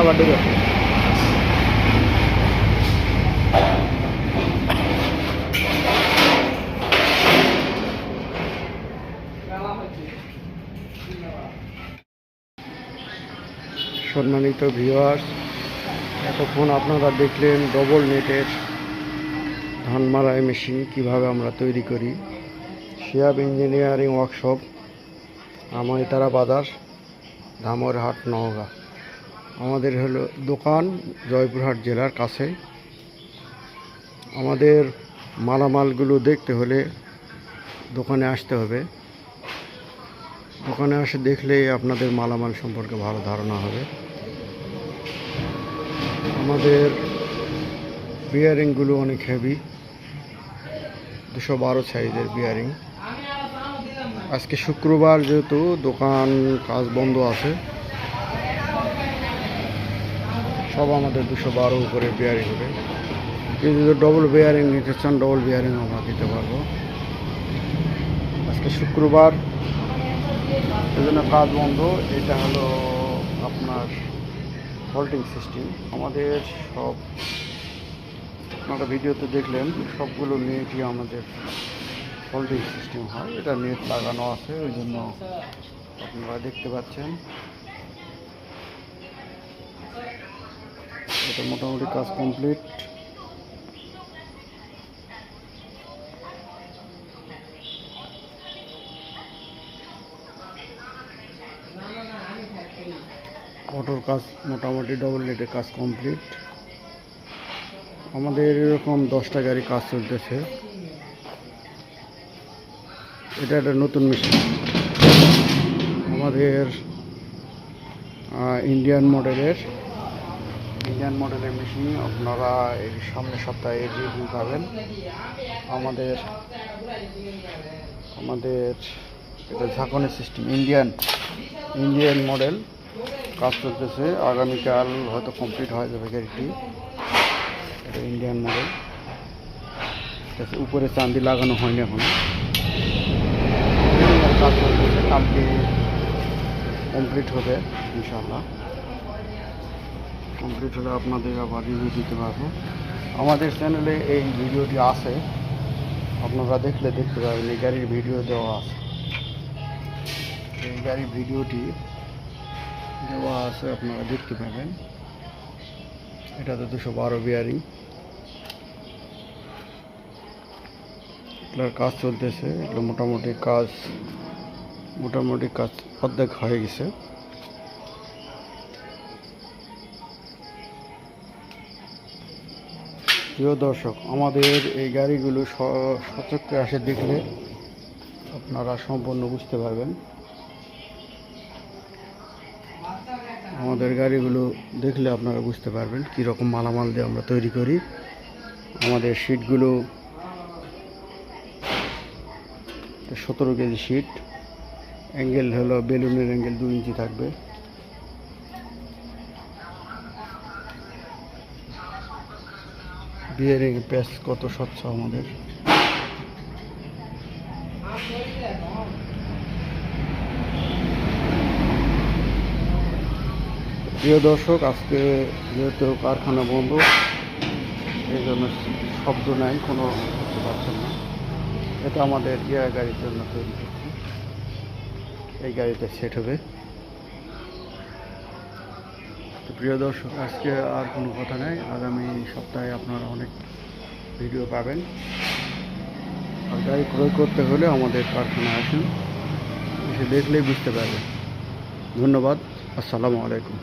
আবার ঢুকে সম্মানিত ভিউয়ার্স এতক্ষণ আপনারা দেখলেন ডবল নেটের ধান মারাই মেশিন কীভাবে আমরা তৈরি করি। শিয়াব ইঞ্জিনিয়ারিং ওয়ার্কশপ আমাইতারা বাজার ধামরহাট নওগাঁ। আমাদের হলো দোকান জয়পুরহাট জেলার কাছে। আমাদের মালামালগুলো দেখতে হলে দোকানে আসতে হবে। দোকানে আসে দেখলেই আপনাদের মালামাল সম্পর্কে ভালো ধারণা হবে। আমাদের বিয়ারিংগুলো অনেক হেভি দুশো বারো সাইজের বিয়ারিং আজকে শুক্রবার যেহেতু দোকান কাজ বন্ধ আছে। সব আমাদের দুশো বারো উপরে বিয়ারিং হবে। যদি ডবল বিয়ারিং নিতে চান ডবল বিয়ারিং আমরা দিতে পারব। আজকে শুক্রবার সেজন্য কাজ বন্ধ। এটা হলো আপনার হোল্ডিং সিস্টেম আমাদের সব, আপনারা ভিডিওতে দেখলেন, সবগুলো নেটই আমাদের হোল্ডিং সিস্টেম হয়। এটা নেট লাগানো আছে, ওই জন্য আপনারা দেখতে পাচ্ছেন। এটা মোটামুটি কাজ কমপ্লিট। অটোর কাজ মোটামুটি ডবল লেটের কাজ কমপ্লিট। আমাদের এরকম দশটা গাড়ি কাজ চলতেছে। এটা একটা নতুন মেশিন আমাদের ইন্ডিয়ান মডেলের ইন্ডিয়ান মডেলের মেশিন আপনারা এই সামনের সপ্তাহে রিভিউ পাবেন। আমাদের আমাদের এটা ঝাঁকনের সিস্টেম ইন্ডিয়ান ইন্ডিয়ান মডেল কাজ চলতেছে। আগামীকাল হয়তো কমপ্লিট হয়ে যাবে গাড়িটি। এটা ইন্ডিয়ান মডেল উপরে চান্দি লাগানো হয়নি এখন। কাজ চলতেছে, কালকে কমপ্লিট হবে ইনশাল্লাহ কমপ্লিট হলে আপনাদের আবার রিভিউ দিতে পারব। আমাদের চ্যানেলে এই ভিডিওটি আছে। আপনারা দেখলে দেখতে পাবেন এই গাড়ির ভিডিও দেওয়া আছে। এই গাড়ির ভিডিওটি দেওয়া আছে, আপনারা দেখতে পাবেন। এটা তো দুশো বারো বিয়ারিং এগুলোর কাজ চলতেছে এগুলো মোটামুটি কাজ মোটামুটি কাজ অর্ধেক হয়ে গেছে। প্রিয় দর্শক, আমাদের এই গাড়িগুলো সচক্ষে আসে দেখলে আপনারা সম্পূর্ণ বুঝতে পারবেন। আমাদের গাড়িগুলো দেখলে আপনারা বুঝতে পারবেন কী রকম মালামাল দিয়ে আমরা তৈরি করি। আমাদের শিটগুলো সতেরো কেজি শিট অ্যাঙ্গেল হলো বেলুনের অ্যাঙ্গেল দু ইঞ্চি থাকবে। বিয়ারিং প্যাচ কত স্বচ্ছ আমাদের। প্রিয় দর্শক, আজকে যেহেতু কারখানা বন্ধ, এই জন্য শব্দ নাই, কোনো বুঝতে পারছেন না। এটা আমাদের ইয়া গাড়ির জন্য তৈরি করছি এই গাড়িটা সেট হবে। প্রিয় দর্শক, আজকে আর কোনো কথা নাই। আগামী সপ্তাহে আপনারা অনেক ভিডিও পাবেন। আর গাড়ি ক্রয় করতে হলে আমাদের কারখানায় আসুন, এসে দেখলেই বুঝতে পারবেন। ধন্যবাদ। আসসালামু আলাইকুম।